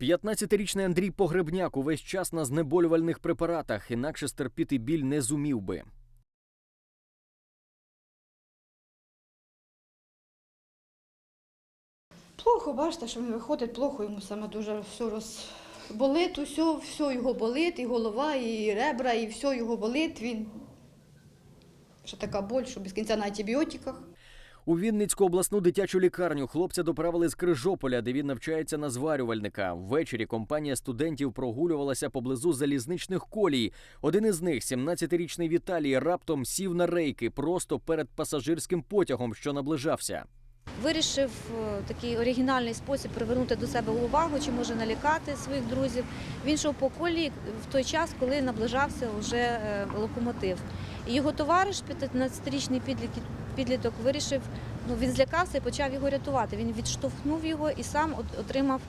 15-річний Андрій Погребняк увесь час на знеболювальних препаратах, інакше стерпіти біль не зумів би. Плохо, бачите, що він виходить, плохо йому саме дуже все роз... болить, усе, все його болить, і голова, і ребра, і все його болить. Він ще така боль, що без кінця на антибіотиках. У Вінницьку обласну дитячу лікарню хлопця доправили з Крижополя, де він навчається на зварювальника. Ввечері компанія студентів прогулювалася поблизу залізничних колій. Один із них, 17-річний Віталій, раптом сів на рейки просто перед пасажирським потягом, що наближався. Вирішив е, такий оригінальний спосіб привернути до себе увагу, чи може налякати своїх друзів. Він йшов по колії в той час, коли наближався вже е, локомотив. Його товариш, 15-річний підліток, підліток, вирішив, ну він злякався і почав його рятувати. Він відштовхнув його і сам отримав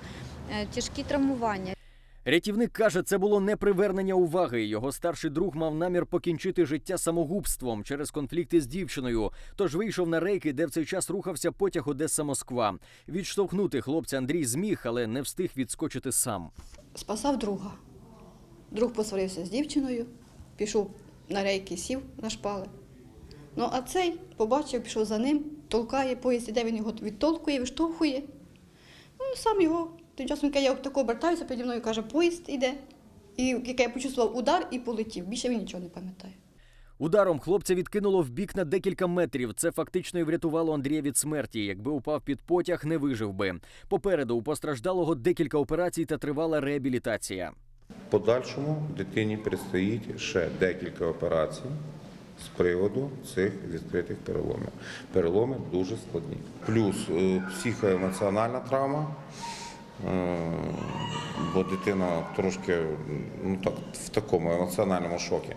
е, тяжкі травмування. Рятівник каже, це було не привернення уваги. Його старший друг мав намір покінчити життя самогубством через конфлікти з дівчиною. Тож вийшов на рейки, де в цей час рухався потяг Одеса Москва. Відштовхнути хлопця Андрій зміг, але не встиг відскочити сам. Спасав друга. Друг посварився з дівчиною, пішов на рейки, сів на шпали. Ну, а цей побачив, пішов за ним, толкає поїзд, іде він його відтолкує, виштовхує. Ну, сам його. Тим часом, як я тако обертаюся, переді мною каже, поїзд іде. І як я почувствував удар і полетів. Більше він нічого не пам'ятає. Ударом хлопця відкинуло в бік на декілька метрів. Це фактично і врятувало Андрія від смерті. Якби упав під потяг, не вижив би. Попереду у постраждалого декілька операцій та тривала реабілітація. В подальшому дитині предстоїть ще декілька операцій з приводу цих відкритих переломів. Переломи дуже складні. Плюс е, психоемоціональна травма, е, бо дитина трошки ну, так, в такому емоціональному шокі.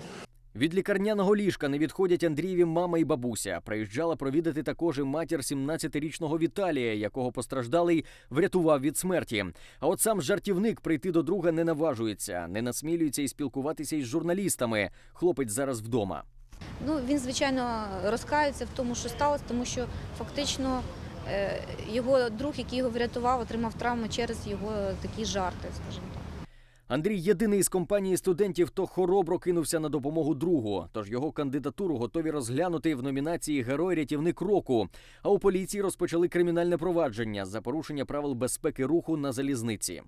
Від лікарняного ліжка не відходять Андрієві мама і бабуся. Приїжджала провідати також і матір 17-річного Віталія, якого постраждалий врятував від смерті. А от сам жартівник прийти до друга не наважується, не насмілюється і спілкуватися із журналістами. Хлопець зараз вдома. Ну, він, звичайно, розкається в тому, що сталося, тому що фактично е, його друг, який його врятував, отримав травму через його такі жарти, скажімо. Андрій єдиний із компанії студентів, хто хоробро кинувся на допомогу другу. Тож його кандидатуру готові розглянути в номінації Герой рятівник року. А у поліції розпочали кримінальне провадження за порушення правил безпеки руху на залізниці.